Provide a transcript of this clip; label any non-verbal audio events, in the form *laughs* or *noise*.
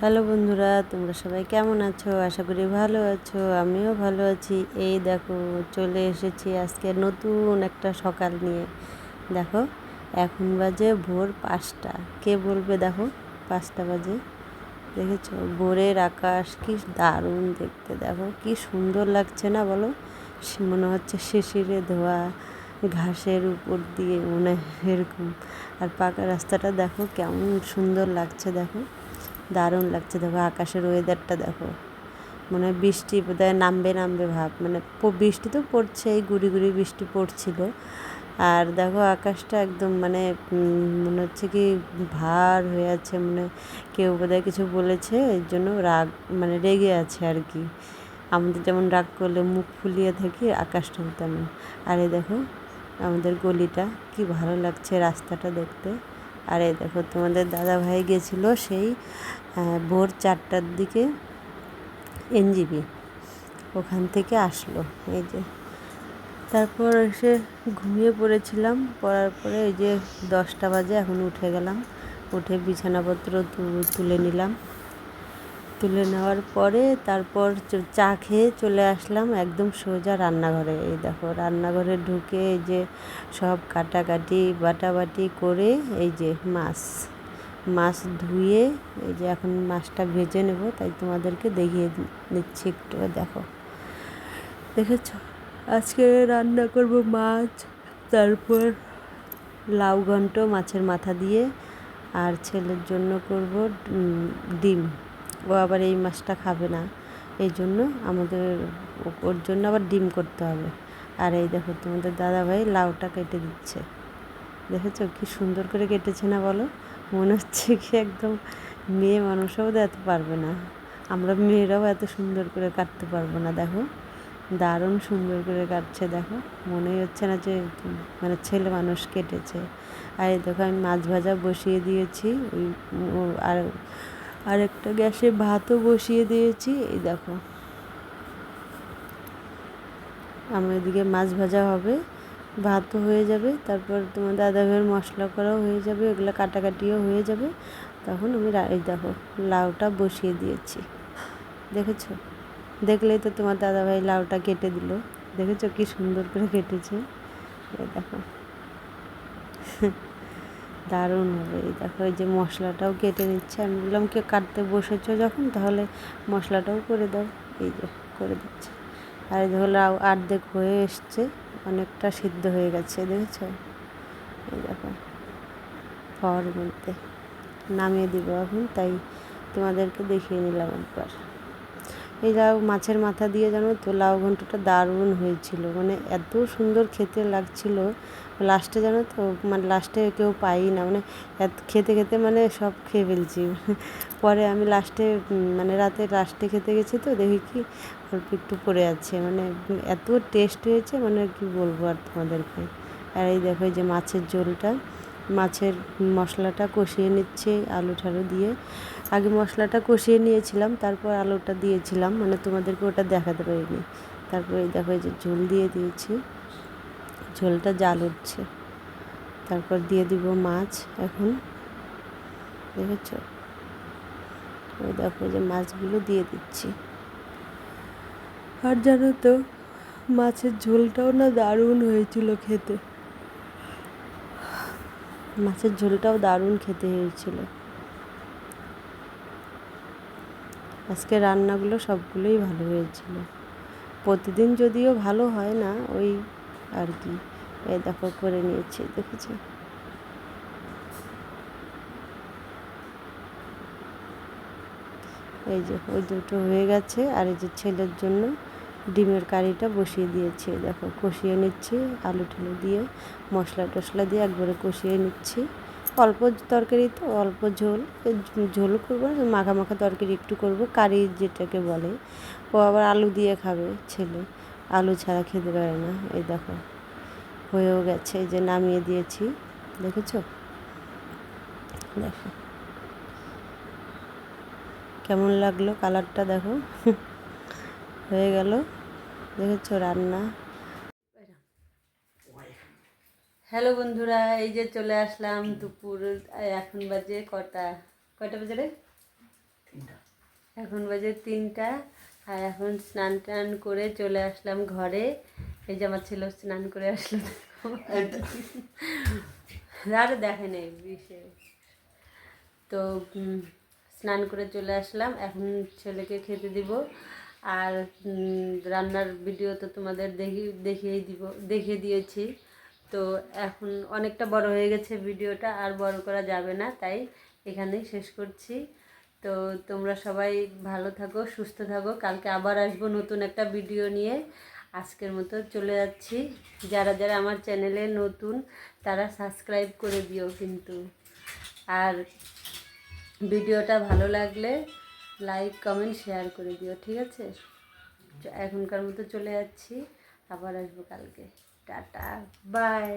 Hello বন্ধুরা, তোমরা সবাই কেমন আছো? আশা করি ভালো আছো, আমিও ভালো আছি। এই দেখো, চলে এসেছি আজকে নতুন একটা সকাল নিয়ে। দেখো, এখন বাজে ভোর পাঁচটা। কে বলবে দেখো? পাঁচটা বাজে। দেখেছ? ভোরের আকাশ কি দারুণ দেখতে। দেখো, কি সুন্দর লাগছে না বলো? মনে হচ্ছে শিশিরে ধোয়া, ঘাসের উপর দিয়ে মনে এরকম। আর পাকা রাস্তাটা দেখো, কেমন সুন্দর লাগছে দেখো। দারুণ লাগছে। দেখো আকাশের ওয়েদারটা দেখো। মনে বৃষ্টি বোধহয় নামবে নামবে ভাব। মানে বৃষ্টি তো পড়ছেই, গুড়ি গুড়ি বৃষ্টি পড়ছিল। আর দেখো আকাশটা একদম মানে মনে হচ্ছে কি ভার হয়ে আছে। মানে কেউ বোধহয় কিছু বলেছে, এর জন্য রাগ মানে রেগে আছে আর কি। আমাদের যেমন রাগ করলে মুখ ফুলিয়ে থাকি, আকাশটাও তেমন। আর এই দেখো আমাদের গলিটা, কি ভালো লাগছে রাস্তাটা দেখতে। আর এই দেখো, তোমাদের দাদা ভাই গেছিল সেই ভোর চারটার দিকে এনজিবি। ওখান থেকে আসলো, এই যে। তারপর এসে ঘুমিয়ে পড়েছিলাম, পড়ার পরে এই যে দশটা বাজে, এখন উঠে গেলাম। উঠে বিছানাপত্র তুলে নিলাম। তুলে নেওয়ার পরে তারপর চ- খেয়ে চলে আসলাম একদম সোজা রান্নাঘরে। এই দেখো, রান্নাঘরে ঢুকে এই যে সব কাটাকাটি, বাটাবাটি করে এই যে মাছ মাছ ধুয়ে এই যে এখন মাছটা ভেজে নেব, তাই তোমাদেরকে দেখিয়ে দিচ্ছি একটু দেখো। দেখেছ? আজকে রান্না করব মাছ, তারপর লাউ ঘন্ট মাছের মাথা দিয়ে, আর ছেলের জন্য করব ডিম। ও আবার এই মাছটা খাবে না। এই জন্য আমাদের ওর জন্য আবার ডিম করতে হবে। আর এই দেখো তোমাদের দাদাভাই লাউটা কেটে দিচ্ছে। দেখেছ কি সুন্দর করে কেটেছে না বলো? মনে হচ্ছে কি একদম মেয়ে মানুষও এত পারবে না। আমরা মেয়েরাও এত সুন্দর করে কাটতে পারব না, দেখো। দারুণ সুন্দর করে কাটছে, দেখো। মনেই হচ্ছে না যে মানে ছেলে মানুষ কেটেছে। আর দেখো আমি মাছ ভাজা বসিয়ে দিয়েছি। ওই ও- আর আরেকটা গ্যাসে ভাতও বসিয়ে দিয়েছি, এই দেখো। আমার এদিকে মাছ ভাজা হবে, ভাতও হয়ে যাবে, তারপর তোমার দাদা ভাইয়ের মশলা করাও হয়ে যাবে, ওগুলো কাটাকাটিও হয়ে যাবে। তখন আমি এই দেখো, লাউটা বসিয়ে দিয়েছি। দেখেছ? দেখলেই তো তোমার দাদাভাই লাউটা কেটে দিল। দেখেছ কি সুন্দর করে কেটেছে? দেখো। দারুণ হবে। এই দেখো, এই যে মশলাটাও কেটে নিচ্ছে। আমি বললাম কেউ কাটতে বসেছো যখন? তাহলে মশলাটাও করে দাও। এই যে, করে দিচ্ছে। আর লাউ আর্ধেক হয়ে এসছে। অনেকটা সিদ্ধ হয়ে গেছে, দেখেছ? এই দেখো পাওয়ার মধ্যে নামিয়ে দিব এখন, তাই তোমাদেরকে দেখিয়ে নিলাম একবার। এই লাউ মাছের মাথা দিয়ে জানো তো লাউ ঘন্টটা দারুণ হয়েছিল। মানে এত সুন্দর খেতে লাগছিল। লাস্টে জানো তো মানে লাস্টে কেউ পাই না। মানে এত- খেতে খেতে মানে সব খেয়ে ফেলছি। পরে আমি লাস্টে মানে রাতে লাস্টে খেতে গেছি তো, দেখি কি অল্প একটু পড়ে আছে। মানে এত টেস্ট হয়েছে মানে কি বলব আর তোমাদেরকে। আর এই দেখো যে মাছের ঝোলটা, মাছের মশলাটা কষিয়ে নিচ্ছে আলু ঠালু দিয়ে। আগে মশলাটা কষিয়ে নিয়েছিলাম তারপর আলুটা দিয়েছিলাম মানে তোমাদেরকে ওটা দেখাতে পারিনি। তারপরে দেখো এই যে ঝোল দিয়ে দিয়েছি ঝোলটা জাল উঠছে। তারপর দিয়ে দিব মাছ এখন দেখেছ? ওই দেখো যে মাছগুলো দিয়ে দিচ্ছি। আর জানো তো মাছের ঝোলটাও না দারুণ হয়েছিল খেতে। মাছের ঝোলটাও দারুণ খেতে হয়েছিল। আজকে রান্নাগুলো সবগুলোই ভালো হয়েছিল। প্রতিদিন যদিও ভালো হয় না, ওই আর কি। এই দেখো, করে নিয়েছি, দেখেছি? এই যে, ওই দুটো হয়ে গেছে, আর এই যে ছেলের জন্য ডিমের কারিটা বসিয়ে দিয়েছি। দেখো, কষিয়ে নিচ্ছি, আলু ঠালু দিয়ে মশলা টশলা দিয়ে একবারে কষিয়ে নিচ্ছি। অল্প তরকারি তো, অল্প ঝোল। ঝোল করব না, মাখা মাখা তরকারি একটু করব, কারি যেটাকে বলে। ও আবার আলু দিয়ে খাবে ছেলে। আলু ছাড়া খেতে পারে না, এই দেখো। হয়েও গেছে, এই যে নামিয়ে দিয়েছি। দেখেছ? দেখো। কেমন লাগল কালারটা দেখো? *laughs* হয়ে গেল। দেখেছ রান্না? হ্যালো বন্ধুরা এই যে চলে আসলাম দুপুর এখন বাজে কটা? কয়টা বাজে রে? এখন বাজে তিনটা আর এখন স্নান টান করে চলে আসলাম ঘরে। এই যে আমার ছেলে স্নান করে আসলো। আর দেখে নেই বিশেষ। তো স্নান করে চলে আসলাম। এখন ছেলেকে খেতে দিব। আর রান্নার ভিডিও তো তোমাদের দেখি দেখিয়ে দিব দেখিয়ে দিয়েছি। তো এখন অনেকটা বড় হয়ে গেছে ভিডিওটা, আর বড় করা যাবে না, তাই এখানেই শেষ করছি। তো তোমরা সবাই ভালো থাকো, সুস্থ থাকো। কালকে আবার আসব নতুন একটা ভিডিও নিয়ে। আজকের মতো চলে যাচ্ছি। যারা যারা আমার চ্যানেলে নতুন, তারা সাবস্ক্রাইব করে দিও কিন্তু। আর ভিডিওটা ভালো লাগলে লাইক, কমেন্ট, শেয়ার করে দিও, ঠিক আছে? এখনকার মতো চলে যাচ্ছি। আবার আসব কালকে। Tata bye.